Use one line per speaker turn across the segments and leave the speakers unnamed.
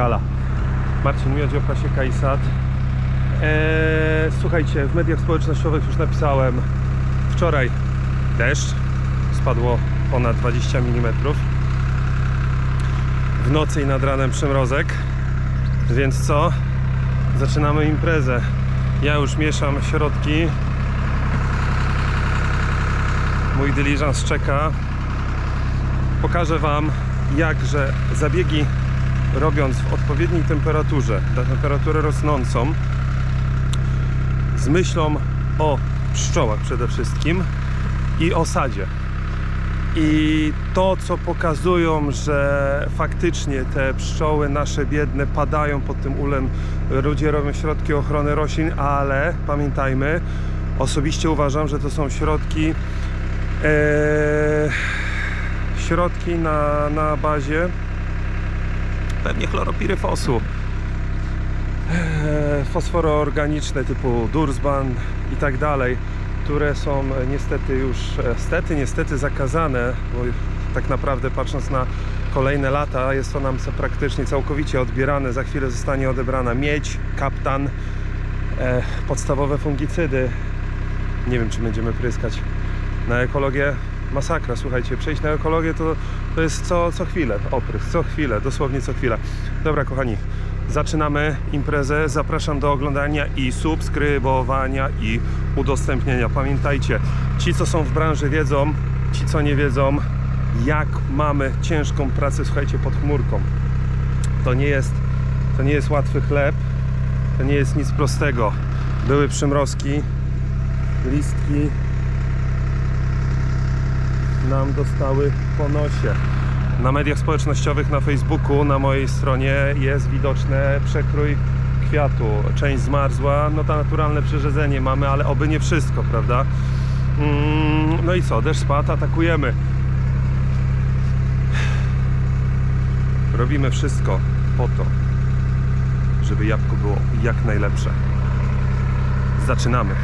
Gala. Marcin Miodzio, Pasieka i. Eee, słuchajcie, w mediach społecznościowych już napisałem wczoraj deszcz. Spadło ponad 20 mm. W nocy i nad ranem przymrozek. Więc co? Zaczynamy imprezę. Ja już mieszam środki. Mój dyliżans czeka. Pokażę Wam, jakże zabiegi robiąc w odpowiedniej temperaturze, temperaturę rosnącą, z myślą o pszczołach przede wszystkim i osadzie. I to, co pokazują, że faktycznie te pszczoły nasze biedne padają pod tym ulem, ludzie robią środki ochrony roślin, ale pamiętajmy, osobiście uważam, że to są środki e, środki na, na bazie pewnie chloropiryfosu e, fosforoorganiczne typu Dursban i tak dalej, które są niestety już e, stety, niestety zakazane, bo tak naprawdę patrząc na kolejne lata jest to nam praktycznie całkowicie odbierane. Za chwilę zostanie odebrana miedź, kaptan, e, podstawowe fungicydy. Nie wiem, czy będziemy pryskać na ekologię. Masakra, słuchajcie, przejść na ekologię to, to jest co, co chwilę, oprysk, co chwilę, dosłownie co chwilę. Dobra, kochani, zaczynamy imprezę. Zapraszam do oglądania i subskrybowania i udostępnienia. Pamiętajcie, ci co są w branży wiedzą, ci co nie wiedzą, jak mamy ciężką pracę, słuchajcie, pod chmurką. To nie jest, to nie jest łatwy chleb, to nie jest nic prostego. Były przymrozki, listki nam dostały po nosie. Na mediach społecznościowych, na Facebooku, na mojej stronie jest widoczne przekrój kwiatu. Część zmarzła, no to naturalne przerzedzenie mamy, ale oby nie wszystko, prawda? Mm, No i co, deszcz spadł, atakujemy. Robimy wszystko po to, żeby jabłko było jak najlepsze. Zaczynamy.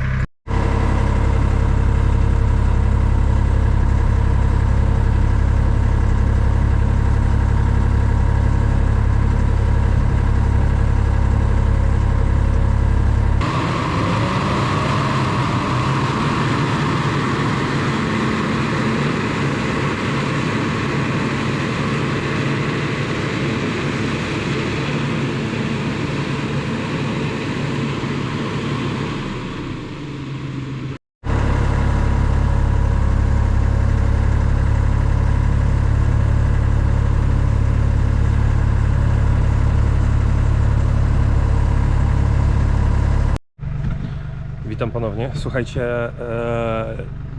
Ponownie. Słuchajcie, e,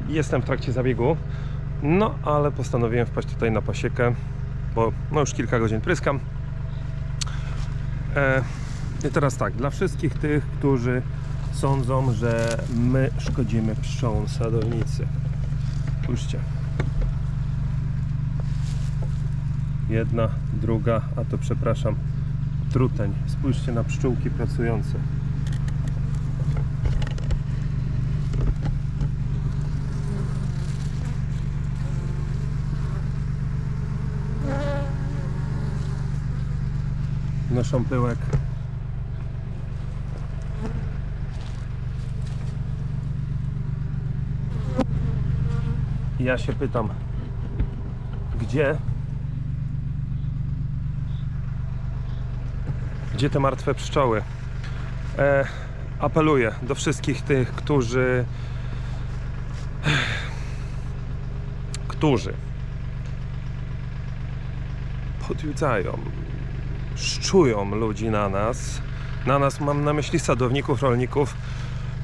jestem w trakcie zabiegu, no ale postanowiłem wpaść tutaj na pasiekę, bo no już kilka godzin pryskam. E, I teraz tak, dla wszystkich tych, którzy sądzą, że my szkodzimy pszczołom sadownicy. Spójrzcie. Jedna, druga, a to przepraszam, truteń. Spójrzcie na pszczółki pracujące. Noszą pyłek. Ja się pytam, gdzie? Gdzie te martwe pszczoły? E, apeluję do wszystkich tych, którzy którzy podjudzają szczują ludzi na nas. Na nas mam na myśli sadowników, rolników.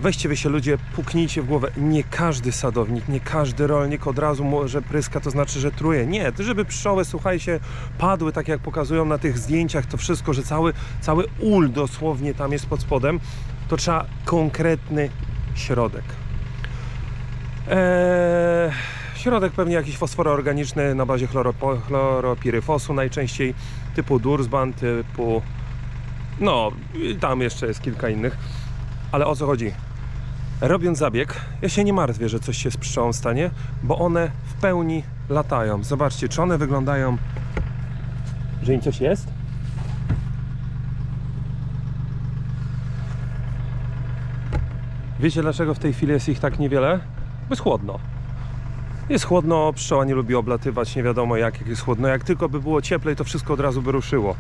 Weźcie wy się ludzie, puknijcie w głowę. Nie każdy sadownik, nie każdy rolnik od razu może pryska, to znaczy, że truje. Nie, to żeby pszczoły, słuchajcie, padły tak jak pokazują na tych zdjęciach, to wszystko, że cały, cały ul dosłownie tam jest pod spodem, to trzeba konkretny środek. Eee, Środek pewnie jakiś fosfor organiczny na bazie chloropo, chloropiryfosu najczęściej, typu Dursban, typu... No, tam jeszcze jest kilka innych. Ale o co chodzi? Robiąc zabieg, ja się nie martwię, że coś się z pszczołą stanie, bo one w pełni latają. Zobaczcie, czy one wyglądają... Że im coś jest? Wiecie dlaczego w tej chwili jest ich tak niewiele? Bo jest chłodno. Jest chłodno, pszczoła nie lubi oblatywać, nie wiadomo jak, jak jest chłodno. Jak tylko by było cieplej, to wszystko od razu by ruszyło.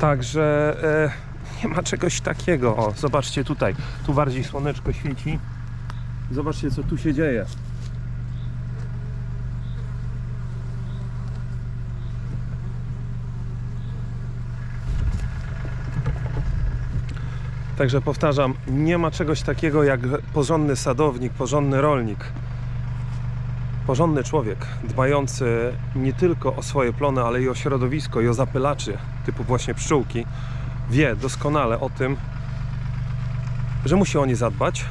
Także e, nie ma czegoś takiego. O, zobaczcie tutaj, tu bardziej słoneczko świeci. Zobaczcie, co tu się dzieje. Także powtarzam, nie ma czegoś takiego jak porządny sadownik, porządny rolnik. Porządny człowiek, dbający nie tylko o swoje plony, ale i o środowisko i o zapylaczy, typu właśnie pszczółki, wie doskonale o tym, że musi o nie zadbać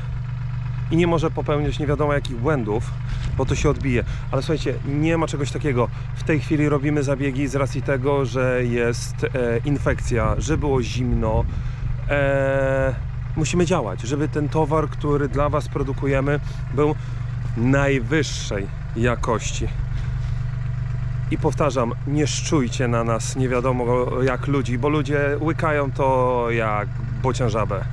i nie może popełniać nie wiadomo jakich błędów, bo to się odbije. Ale słuchajcie, nie ma czegoś takiego. W tej chwili robimy zabiegi z racji tego, że jest e, infekcja, że było zimno. E, musimy działać, żeby ten towar, który dla Was produkujemy, był najwyższej jakości. I powtarzam, nie szczujcie na nas nie wiadomo jak ludzi, bo ludzie łykają to jak bocianżabę.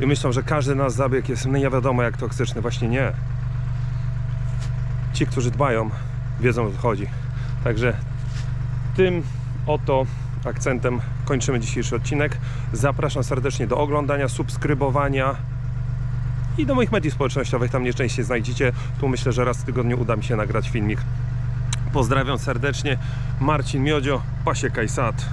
I myślą, że każdy nasz zabieg jest nie wiadomo jak toksyczny. Właśnie nie. Ci, którzy dbają, wiedzą o co chodzi. Także tym oto akcentem kończymy dzisiejszy odcinek. Zapraszam serdecznie do oglądania, subskrybowania i do moich mediów społecznościowych. Tam nieszczęście znajdziecie. Tu myślę, że raz w tygodniu uda mi się nagrać filmik. Pozdrawiam serdecznie. Marcin Miodzio, Pasieka i Sad.